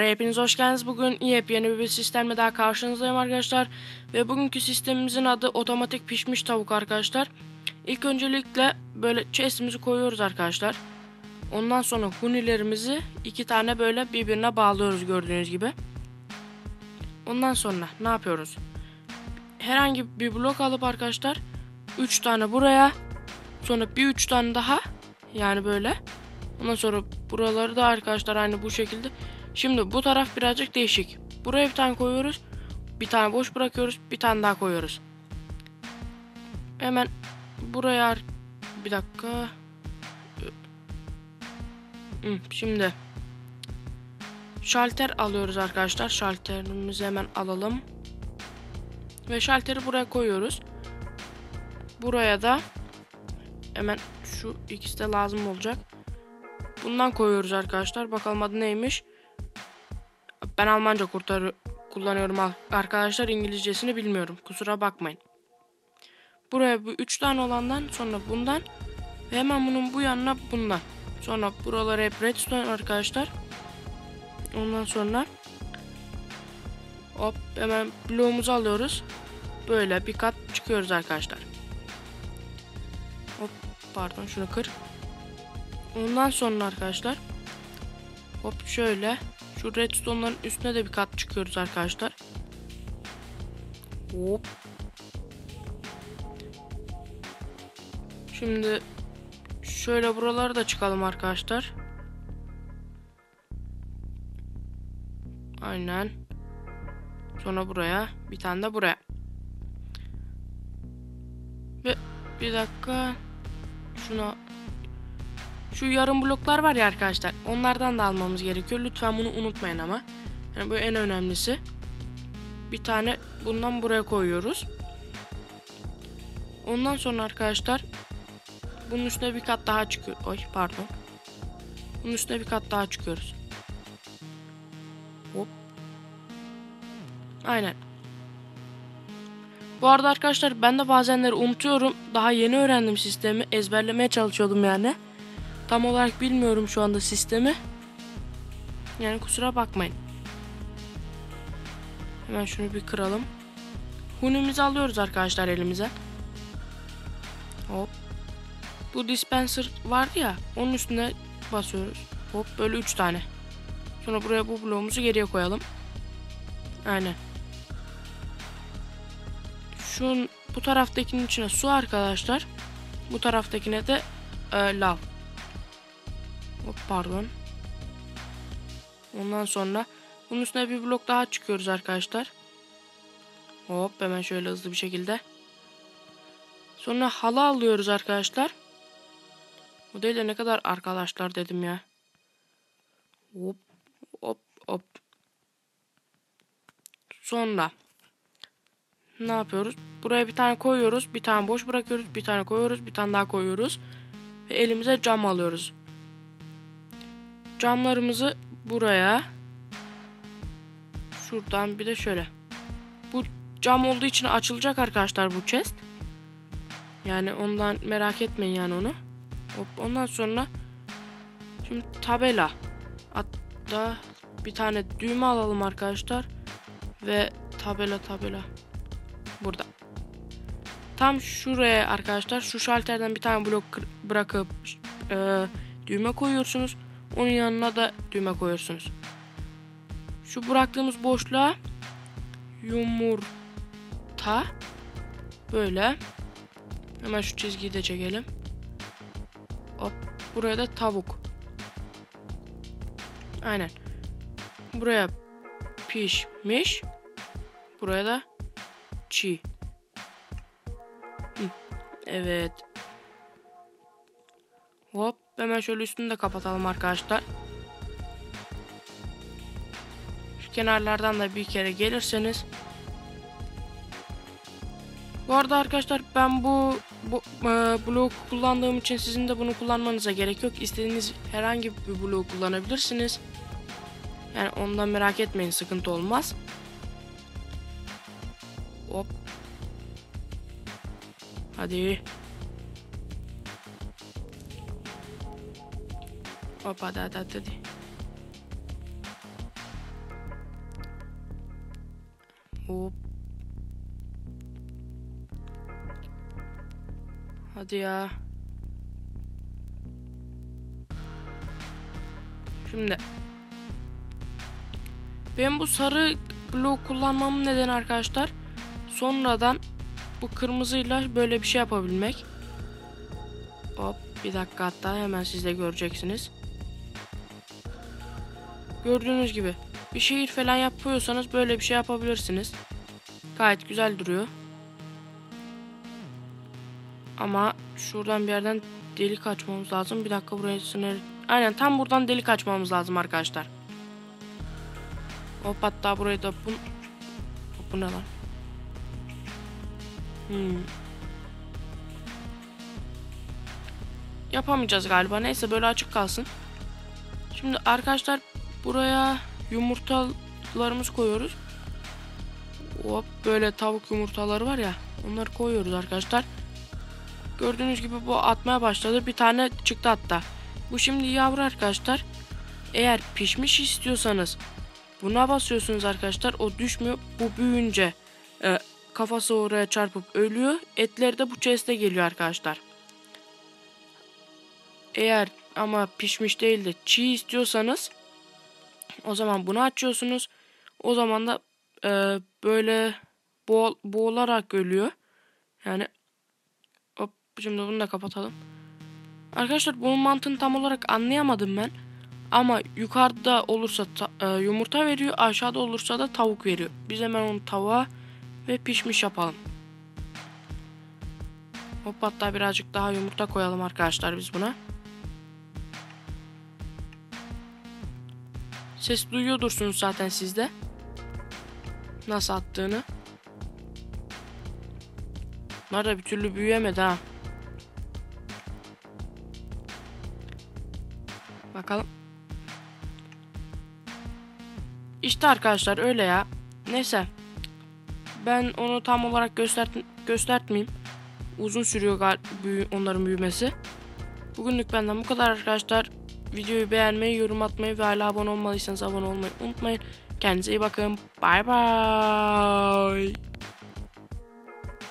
Hepiniz hoş geldiniz. Bugün yepyeni bir sistemle daha karşınızdayım arkadaşlar. Ve bugünkü sistemimizin adı otomatik pişmiş tavuk arkadaşlar. İlk öncelikle böyle chestimizi koyuyoruz arkadaşlar. Ondan sonra hunilerimizi iki tane böyle birbirine bağlıyoruz gördüğünüz gibi. Ondan sonra ne yapıyoruz? Herhangi bir blok alıp arkadaşlar 3 tane buraya sonra bir 3 tane daha yani böyle. Ondan sonra buraları da arkadaşlar aynı bu şekilde Şimdi bu taraf birazcık değişik. Buraya bir tane koyuyoruz. Bir tane boş bırakıyoruz. Bir tane daha koyuyoruz. Hemen buraya bir dakika. Şimdi şalter alıyoruz arkadaşlar. Şalterimizi hemen alalım. Ve şalteri buraya koyuyoruz. Buraya da hemen şu ikisi de lazım olacak. Bundan koyuyoruz arkadaşlar. Bakalım adı neymiş. Ben Almanca kurtar kullanıyorum arkadaşlar. İngilizcesini bilmiyorum. Kusura bakmayın. Buraya bu üç tane olandan sonra bundan ve hemen bunun bu yanına bundan. Sonra buraları hep redstone arkadaşlar. Ondan sonra hop hemen bloğumuzu alıyoruz. Böyle bir kat çıkıyoruz arkadaşlar. Hop pardon şunu kır. Ondan sonra arkadaşlar hop şöyle şu redstone'ların üstüne de bir kat çıkıyoruz arkadaşlar. Hop. Şimdi şöyle buraları da çıkalım arkadaşlar. Aynen. Sonra buraya. Bir tane de buraya. Ve bir dakika. Şuna şu yarım bloklar var ya arkadaşlar. Onlardan da almamız gerekiyor. Lütfen bunu unutmayın ama. Yani bu en önemlisi. Bir tane bundan buraya koyuyoruz. Ondan sonra arkadaşlar bunun üstüne bir kat daha çıkıyor. Oy pardon. Bunun üstüne bir kat daha çıkıyoruz. Hop. Aynen. Bu arada arkadaşlar ben de bazenleri unutuyorum. Daha yeni öğrendim sistemi. Ezberlemeye çalışıyordum yani. Tam olarak bilmiyorum şu anda sistemi. Yani kusura bakmayın. Hemen şunu bir kıralım. Hunimizi alıyoruz arkadaşlar elimize. Hop. Bu dispenser vardı ya. Onun üstüne basıyoruz. Hop böyle 3 tane. Sonra buraya bu bloğumuzu geriye koyalım. Aynen. Şun bu taraftakinin içine su arkadaşlar. Bu taraftakine de e, lav. Hop pardon. Ondan sonra bunun üstüne bir blok daha çıkıyoruz arkadaşlar. Hop hemen şöyle hızlı bir şekilde. Sonra halı alıyoruz arkadaşlar. Bu değil de ne kadar arkadaşlar dedim ya. Hop hop hop. Sonra ne yapıyoruz? Buraya bir tane koyuyoruz. Bir tane boş bırakıyoruz. Bir tane koyuyoruz. Bir tane daha koyuyoruz. Ve elimize cam alıyoruz. Camlarımızı buraya. Şuradan bir de şöyle. Bu cam olduğu için açılacak arkadaşlar bu chest. Yani ondan merak etmeyin yani onu. Hop, ondan sonra şimdi tabela. Hatta bir tane düğme alalım arkadaşlar. Ve tabela tabela. Burada. Tam şuraya arkadaşlar şu şalterden bir tane blok bırakıp e, düğme koyuyorsunuz. Onun yanına da düğme koyuyorsunuz. Şu bıraktığımız boşluğa yumurta böyle hemen şu çizgiyi de çekelim. Hop buraya da tavuk. Aynen. Buraya pişmiş. Buraya da çiğ. Evet. Hop hemen şöyle üstünü de kapatalım arkadaşlar. Şu kenarlardan da bir kere gelirseniz. Bu arada arkadaşlar ben bu, bu e, bloğu kullandığım için sizin de bunu kullanmanıza gerek yok. İstediğiniz herhangi bir bloğu kullanabilirsiniz. Yani ondan merak etmeyin sıkıntı olmaz. Hop. Hadi. Hop hadi hadi hadi. Hop. Hadi ya. Şimdi. Ben bu sarı blok kullanmamın nedeni arkadaşlar. Sonradan bu kırmızıyla böyle bir şey yapabilmek. Hop bir dakika hatta hemen siz de göreceksiniz. Gördüğünüz gibi bir şehir falan yapıyorsanız böyle bir şey yapabilirsiniz. Gayet güzel duruyor. Ama şuradan bir yerden delik açmamız lazım. Bir dakika buraya sınır. Aynen tam buradan delik açmamız lazım arkadaşlar. Hop hatta burayı da bu... Bu ne lan? Hmm. Yapamayacağız galiba. Neyse böyle açık kalsın. Şimdi arkadaşlar buraya yumurtalarımız koyuyoruz. Hop böyle tavuk yumurtaları var ya. Onları koyuyoruz arkadaşlar. Gördüğünüz gibi bu atmaya başladı. Bir tane çıktı hatta. Bu şimdi yavru arkadaşlar. Eğer pişmiş istiyorsanız buna basıyorsunuz arkadaşlar. O düşmüyor. Bu büyüyünce e, kafası oraya çarpıp ölüyor. Etleri de bu chest'e geliyor arkadaşlar. Eğer ama pişmiş değil de çiğ istiyorsanız o zaman bunu açıyorsunuz. O zaman da e, böyle boğ, boğularak ölüyor. Yani hop şimdi bunu da kapatalım. Arkadaşlar bunun mantığını tam olarak anlayamadım ben. Ama yukarıda olursa e, yumurta veriyor, aşağıda olursa da tavuk veriyor. Biz hemen onu tavuğa ve pişmiş yapalım. Hop hatta birazcık daha yumurta koyalım arkadaşlar biz buna. Ses duyuyordursunuz zaten sizde. Nasıl attığını. Bunlar da bir türlü büyüyemedi ha. Bakalım. İşte arkadaşlar öyle ya. Neyse. Ben onu tam olarak göstert göstertmeyeyim. Uzun sürüyor büyü onların büyümesi. Bugünlük benden bu kadar arkadaşlar. Videoyu beğenmeyi, yorum atmayı ve hala abone olmadıysanız abone olmayı unutmayın. Kendinize iyi bakın. Bay bay.